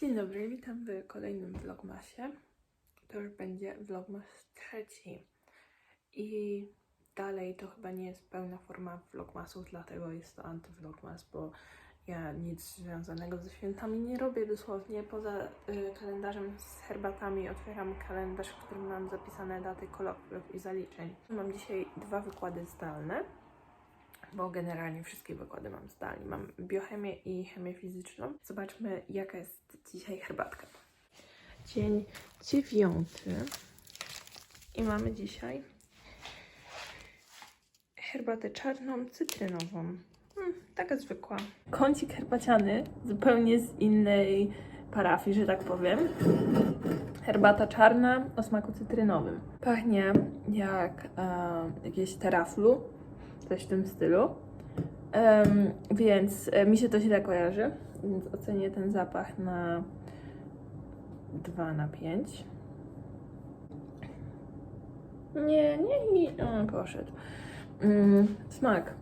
Dzień dobry, witam w kolejnym vlogmasie. To już będzie vlogmas trzeci. I dalej to chyba nie jest pełna forma vlogmasów, dlatego jest to anty-vlogmas, bo ja nic związanego ze świętami nie robię dosłownie. Poza y, kalendarzem z herbatami otwieram kalendarz, w którym mam zapisane daty kolokwiów i zaliczeń. Mam dzisiaj dwa wykłady zdalne bo generalnie wszystkie wykłady mam zdalnie. Mam biochemię i chemię fizyczną. Zobaczmy, jaka jest dzisiaj herbatka. Dzień dziewiąty i mamy dzisiaj herbatę czarną, cytrynową. Hmm, taka zwykła. Kącik herbaciany, zupełnie z innej parafii, że tak powiem. Herbata czarna o smaku cytrynowym. Pachnie jak e, jakieś teraflu, coś w tym stylu. Em, więc e, mi się to źle kojarzy, więc ocenię ten zapach na 2 na 5. Nie, nie, nie, o, poszedł. Mm, smak.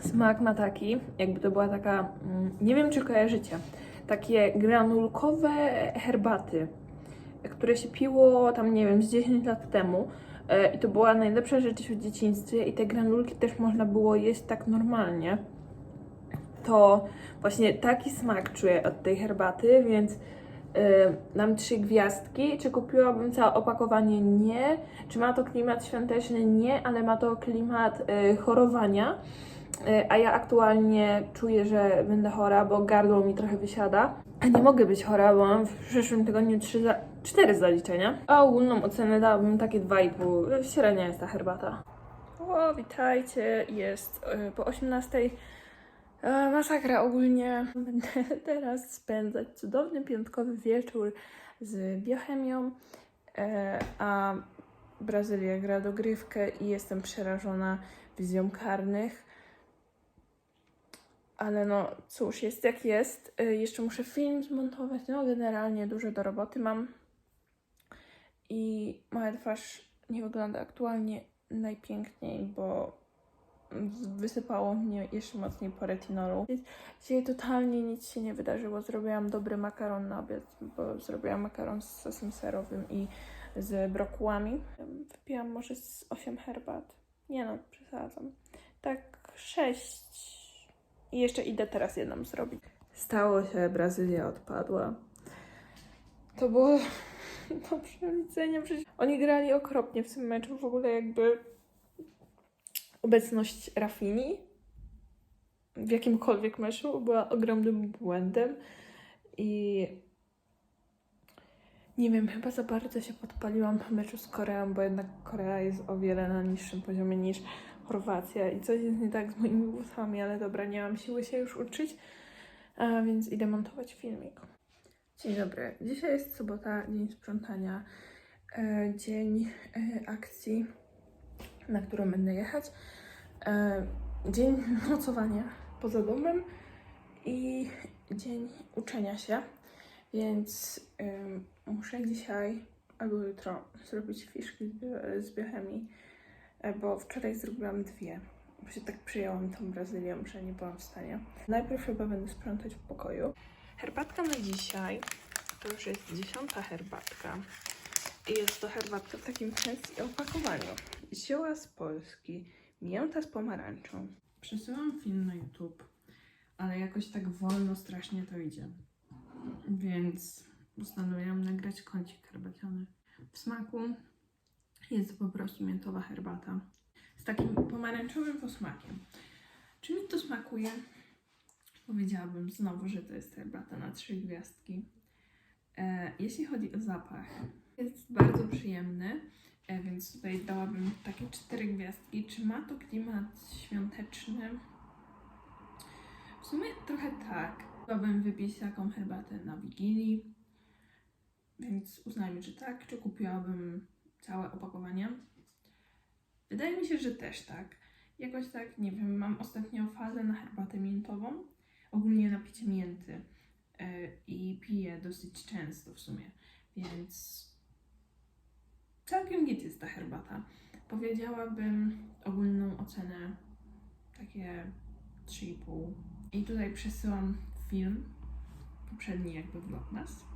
Smak ma taki, jakby to była taka, mm, nie wiem czy kojarzycie, takie granulkowe herbaty, które się piło tam, nie wiem, z 10 lat temu. E, I to była najlepsza rzecz w dzieciństwie i te granulki też można było jeść tak normalnie. To właśnie taki smak czuję od tej herbaty, więc e, dam trzy gwiazdki. Czy kupiłabym całe opakowanie? Nie. Czy ma to klimat świąteczny? Nie, ale ma to klimat e, chorowania. E, A ja aktualnie czuję, że będę chora, bo gardło mi trochę wysiada. A nie mogę być chora, bo mam w przyszłym tygodniu trzy za... cztery zaliczenia. A ogólną ocenę dałabym takie 2,5. Średnia jest ta herbata. O, witajcie. Jest y, po 18. E, masakra ogólnie. Będę teraz spędzać cudowny piątkowy wieczór z biochemią, e, a Brazylia gra dogrywkę i jestem przerażona wizją karnych. Ale no cóż, jest jak jest. Y, Jeszcze muszę film zmontować. No generalnie dużo do roboty mam. I moja twarz nie wygląda aktualnie najpiękniej, bo wysypało mnie jeszcze mocniej po retinolu. Dzisiaj totalnie nic się nie wydarzyło. Zrobiłam dobry makaron na obiad, bo zrobiłam makaron z sosem serowym i z brokułami. Wypiłam może z 8 herbat. Nie no, przesadzam. Tak 6 i jeszcze idę teraz jedną zrobić. Stało się, Brazylia odpadła. To było do przewidzenia. Przecież oni grali okropnie w tym meczu. W ogóle jakby obecność Rafini w jakimkolwiek meczu była ogromnym błędem i nie wiem, chyba za bardzo się podpaliłam w meczu z Koreą, bo jednak Korea jest o wiele na niższym poziomie niż Chorwacja i coś jest nie tak z moimi włosami, ale dobra, nie mam siły się już uczyć, więc idę montować filmik. Dzień dobry. Dzisiaj jest sobota, dzień sprzątania, e, dzień e, akcji, na którą będę jechać, e, dzień nocowania poza domem i dzień uczenia się, więc muszę dzisiaj albo jutro zrobić fiszki z, bio- z biochemii, bo wczoraj zrobiłam dwie. Bo się tak przyjęłam tą Brazylią, że nie byłam w stanie. Najpierw chyba będę sprzątać w pokoju. Herbatka na dzisiaj to już jest dziesiąta herbatka. I jest to herbatka w takim fancy opakowaniu. Zioła z Polski, mięta z pomarańczą. Przesyłam film na YouTube, ale jakoś tak wolno strasznie to idzie. Więc postanowiłam nagrać kącik herbaciany. W smaku jest po prostu miętowa herbata z takim pomarańczowym posmakiem. Czy mi to smakuje? Powiedziałabym znowu, że to jest herbata na trzy gwiazdki. E, jeśli chodzi o zapach, jest bardzo przyjemny, e, więc tutaj dałabym takie cztery gwiazdki. Czy ma to klimat świąteczny? W sumie trochę tak. Chciałabym wypić taką herbatę na Wigilii, więc uznajmy, że tak. Czy kupiłabym całe opakowanie? Wydaje mi się, że też tak. Jakoś tak, nie wiem, mam ostatnio fazę na herbatę miętową, ogólnie na picie mięty e, i piję dosyć często w sumie, więc całkiem git jest ta herbata. Powiedziałabym ogólną ocenę takie 3,5. I tutaj przesyłam film poprzedni jakby vlogmas. Em,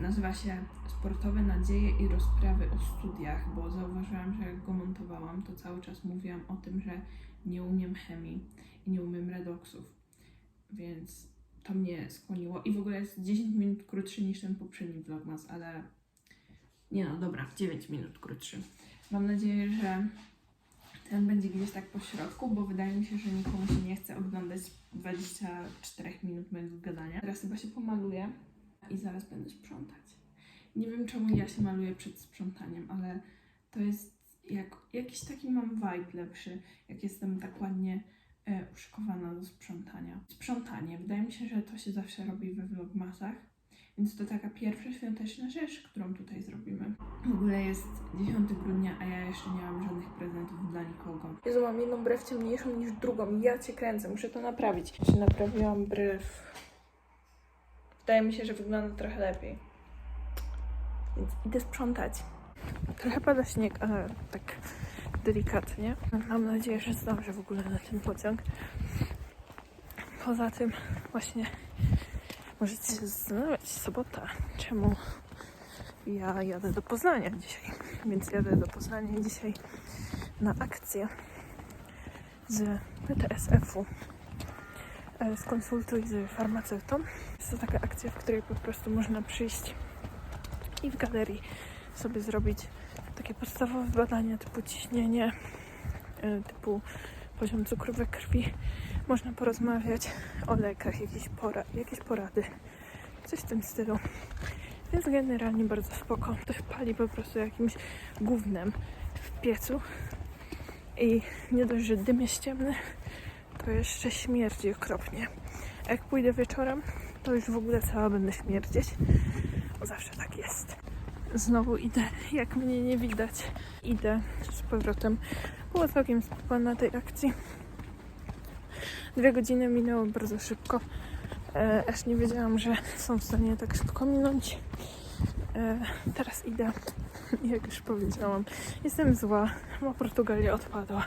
Nazywa się Sportowe nadzieje i rozprawy o studiach, bo zauważyłam, że jak go montowałam, to cały czas mówiłam o tym, że nie umiem chemii i nie umiem redoksów. Więc to mnie skłoniło. I w ogóle jest 10 minut krótszy niż ten poprzedni vlogmas, ale nie no, dobra, 9 minut krótszy. Mam nadzieję, że ten będzie gdzieś tak po środku, bo wydaje mi się, że nikomu się nie chce oglądać 24 minut mojego gadania. Teraz chyba się pomaluję i zaraz będę sprzątać. Nie wiem czemu ja się maluję przed sprzątaniem, ale to jest jak, jakiś taki mam vibe lepszy, jak jestem tak ładnie e, uszykowana do sprzątania. Sprzątanie, wydaje mi się, że to się zawsze robi we vlogmasach, więc to taka pierwsza świąteczna rzecz, którą tutaj zrobimy. W ogóle jest 10 grudnia, a ja jeszcze nie mam żadnych prezentów dla nikogo. Jezu, mam jedną brew ciemniejszą niż drugą. Ja cię kręcę, muszę to naprawić. Czy naprawiłam brew? Wydaje mi się, że wygląda trochę lepiej. Więc idę sprzątać. Trochę pada śnieg, ale tak delikatnie. Mam nadzieję, że zdążę w ogóle na ten pociąg. Poza tym właśnie możecie się zastanawiać, sobota, czemu ja jadę do Poznania dzisiaj. Więc jadę do Poznania dzisiaj na akcję z PTSF-u. E, Skonsultuj z farmaceutą. Jest to taka akcja, w której po prostu można przyjść i w galerii sobie zrobić takie podstawowe badania typu ciśnienie, e, typu poziom cukru we krwi. Można porozmawiać o lekach, jakieś, pora, jakieś porady, coś w tym stylu. Więc generalnie bardzo spoko. Ktoś pali po prostu jakimś gównem w piecu i nie dość, że dym jest ciemny, to jeszcze śmierdzi okropnie. Jak pójdę wieczorem, to już w ogóle cała będę śmierdzieć. Bo zawsze tak jest. Znowu idę, jak mnie nie widać. Idę z powrotem. Było całkiem spoko na tej akcji. Dwie godziny minęły bardzo szybko. E, aż nie wiedziałam, że są w stanie tak szybko minąć. E, teraz idę. Jak już powiedziałam, jestem zła, bo Portugalia odpadła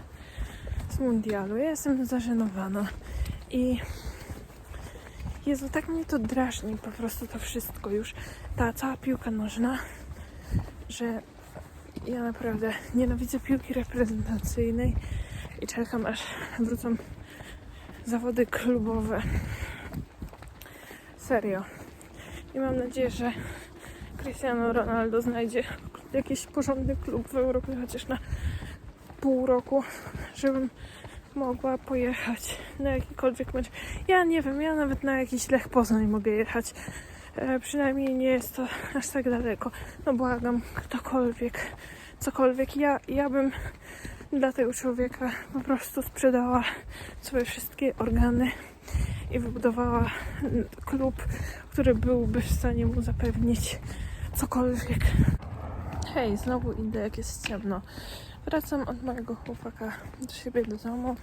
mundialu. Ja jestem zażenowana i Jezu, tak mnie to drażni po prostu to wszystko już. Ta cała piłka nożna, że ja naprawdę nienawidzę piłki reprezentacyjnej i czekam aż wrócą zawody klubowe. Serio. I mam nadzieję, że Cristiano Ronaldo znajdzie jakiś porządny klub w Europie chociaż na pół roku, żebym mogła pojechać na jakikolwiek mecz. Ja nie wiem, ja nawet na jakiś Lech Poznań mogę jechać. E, przynajmniej nie jest to aż tak daleko. No błagam, ktokolwiek, cokolwiek. Ja, ja bym dla tego człowieka po prostu sprzedała swoje wszystkie organy i wybudowała klub, który byłby w stanie mu zapewnić cokolwiek. Hej, znowu idę, jak jest ciemno. Wracam od mojego chłopaka do siebie do domu.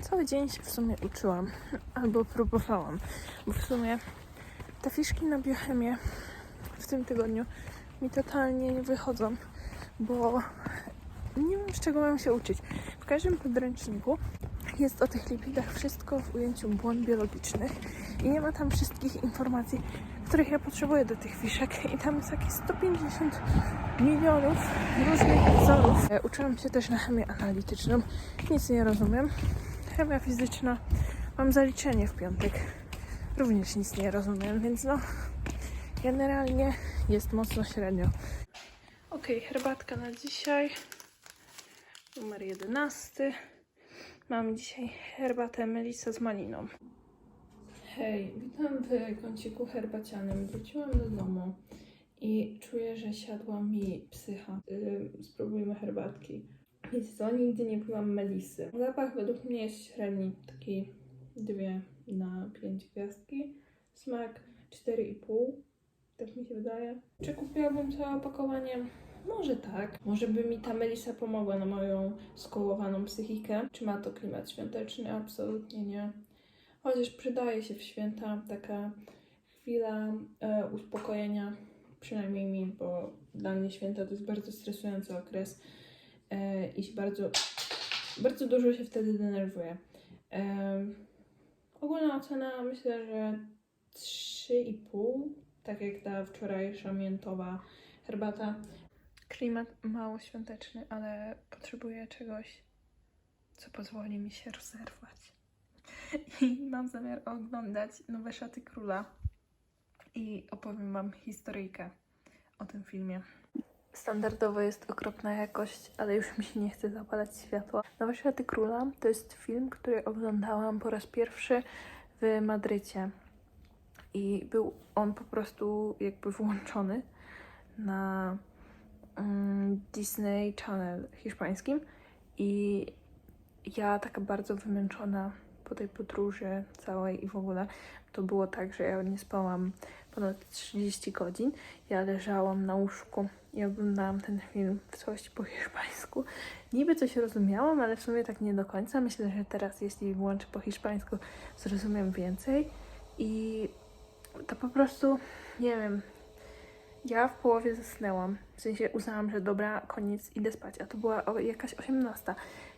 Cały dzień się w sumie uczyłam, albo próbowałam, bo w sumie te fiszki na biochemię w tym tygodniu mi totalnie nie wychodzą, bo nie wiem z czego mam się uczyć. W każdym podręczniku jest o tych lipidach wszystko w ujęciu błąd biologicznych i nie ma tam wszystkich informacji, których ja potrzebuję do tych fiszek i tam jest jakieś 150 milionów różnych wzorów. E, Uczyłam się też na chemię analityczną, nic nie rozumiem. Chemia fizyczna, mam zaliczenie w piątek, również nic nie rozumiem, więc no generalnie jest mocno średnio. Ok, herbatka na dzisiaj, numer 11. Mamy dzisiaj herbatę Melissa z maliną. Hej, witam w kąciku herbacianym. Wróciłam do domu i czuję, że siadła mi psycha. Yy, spróbujmy herbatki. Wiecie co, nigdy nie piłam melisy. Zapach według mnie jest średni, taki 2 na 5 gwiazdki. Smak 4,5, tak mi się wydaje. Czy kupiłabym całe opakowanie? Może tak. Może by mi ta melisa pomogła na moją skołowaną psychikę. Czy ma to klimat świąteczny? Absolutnie nie. Chociaż przydaje się w święta taka chwila e, uspokojenia, przynajmniej mi, bo dla mnie święta to jest bardzo stresujący okres e, i bardzo, bardzo dużo się wtedy denerwuję. E, ogólna ocena myślę, że 3 3,5, tak jak ta wczorajsza miętowa herbata. Klimat mało świąteczny, ale potrzebuję czegoś, co pozwoli mi się rozerwać. I mam zamiar oglądać nowe szaty króla i opowiem Wam historyjkę o tym filmie. Standardowo jest okropna jakość, ale już mi się nie chce zapalać światła. Nowe Światy Króla to jest film, który oglądałam po raz pierwszy w Madrycie. I był on po prostu jakby włączony na mm, Disney Channel hiszpańskim. I ja taka bardzo wymęczona po tej podróży całej i w ogóle, to było tak, że ja nie spałam ponad 30 godzin. Ja leżałam na łóżku i oglądałam ten film w całości po hiszpańsku. Niby coś rozumiałam, ale w sumie tak nie do końca. Myślę, że teraz, jeśli włączę po hiszpańsku, zrozumiem więcej. I to po prostu, nie wiem, ja w połowie zasnęłam. W sensie uznałam, że dobra, koniec, idę spać. A to była jakaś 18,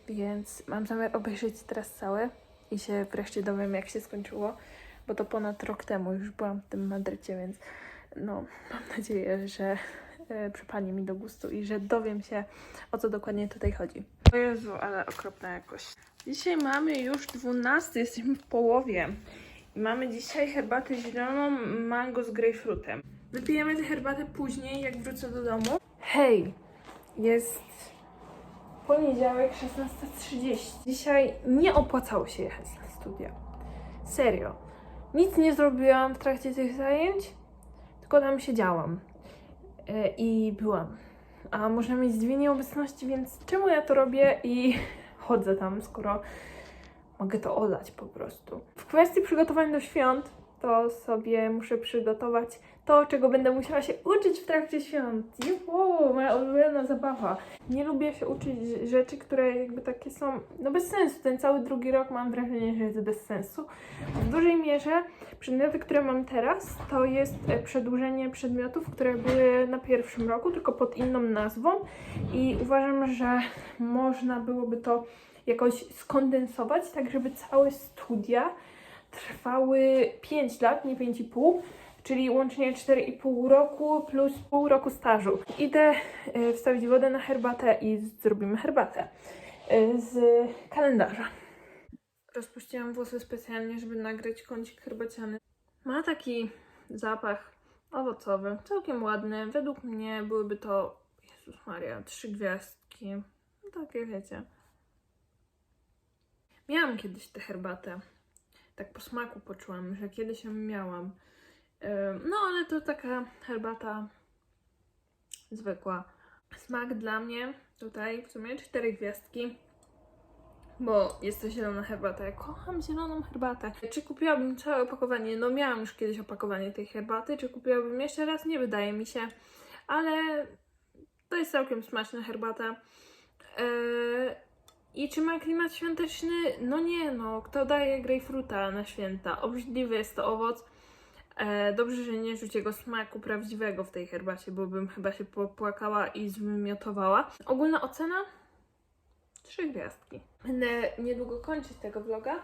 więc mam zamiar obejrzeć teraz całe i się wreszcie dowiem, jak się skończyło, bo to ponad rok temu już byłam w tym Madrycie, więc no, mam nadzieję, że przypadnie mi do gustu i że dowiem się, o co dokładnie tutaj chodzi. O Jezu, ale okropna jakość. Dzisiaj mamy już 12, jesteśmy w połowie. I mamy dzisiaj herbatę zieloną mango z grejpfrutem. Wypijemy tę herbatę później, jak wrócę do domu. Hej, jest poniedziałek 16.30. Dzisiaj nie opłacało się jechać na studia. Serio. Nic nie zrobiłam w trakcie tych zajęć, tylko tam siedziałam. E, I byłam. A można mieć dwie nieobecności, więc czemu ja to robię i chodzę tam, skoro mogę to olać po prostu. W kwestii przygotowań do świąt, to sobie muszę przygotować to, czego będę musiała się uczyć w trakcie świąt. Juhu, moja ulubiona zabawa. Nie lubię się uczyć rzeczy, które jakby takie są, no bez sensu. Ten cały drugi rok mam wrażenie, że jest bez sensu. W dużej mierze przedmioty, które mam teraz, to jest e, przedłużenie przedmiotów, które były na pierwszym roku, tylko pod inną nazwą i uważam, że można byłoby to jakoś skondensować, tak żeby całe studia trwały 5 lat, nie 5,5, czyli łącznie 4,5 roku plus pół roku stażu. Idę e, wstawić wodę na herbatę i zrobimy herbatę e, z kalendarza. Rozpuściłam włosy specjalnie, żeby nagrać kącik herbaciany. Ma taki zapach owocowy, całkiem ładny. Według mnie byłyby to, Jezus Maria, trzy gwiazdki. No takie wiecie. Miałam kiedyś tę herbatę. Tak po smaku poczułam, że kiedyś ją miałam. No, ale to taka herbata zwykła. Smak dla mnie tutaj w sumie cztery gwiazdki, bo jest to zielona herbata. Ja kocham zieloną herbatę. Czy kupiłabym całe opakowanie? No, miałam już kiedyś opakowanie tej herbaty. Czy kupiłabym jeszcze raz? Nie wydaje mi się, ale to jest całkiem smaczna herbata. Yy, I czy ma klimat świąteczny? No nie, no. Kto daje grejpfruta na święta? Obrzydliwy jest to owoc. E, dobrze, że nie czuć jego smaku prawdziwego w tej herbacie, bo bym chyba się popłakała i zwymiotowała. Ogólna ocena? Trzy gwiazdki. Będę niedługo kończyć tego vloga,